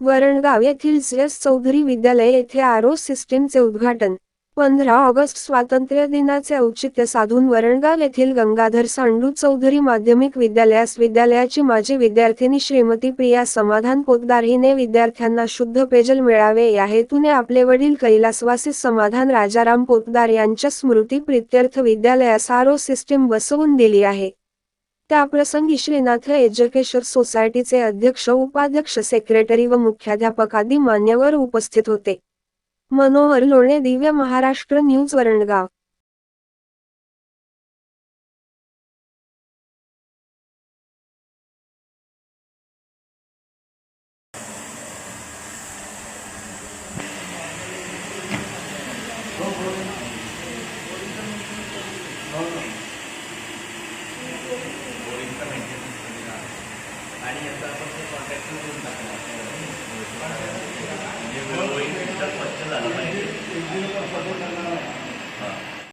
वरणगाव येथील एस. चौधरी विद्यालय येथे आरो सिस्टीमचे उद्घाटन. पंधरा ऑगस्ट स्वातंत्र्य दिनाचे औचित्य साधून वरणगाव येथील गंगाधर सांडू चौधरी माध्यमिक विद्यालयास विद्यालयाची माजी विद्यार्थिनी श्रीमती प्रिया समाधान पोतदार हिने विद्यार्थ्यांना शुद्ध पेजल मिळावे या हेतूने आपले वडील कैलासवासी समाधान राजाराम पोतदार यांच्या स्मृती प्रित्यर्थ विद्यालयास आरो सिस्टीम बसवून दिली आहे. त्याप्रसंगी श्रीनाथ एज्युकेशन सोसायटीचे अध्यक्ष उपाध्यक्ष सेक्रेटरी व मुख्याध्यापक आदी मान्यवर उपस्थित होते. मनोहर लोणे दिव्य महाराष्ट्र न्यूज वरणगाव. आणि याचा आपण ते कॉन्टॅक्ट करून टाकणार. म्हणजे वेळोवेळी एकदा स्वच्छ झालं पाहिजे.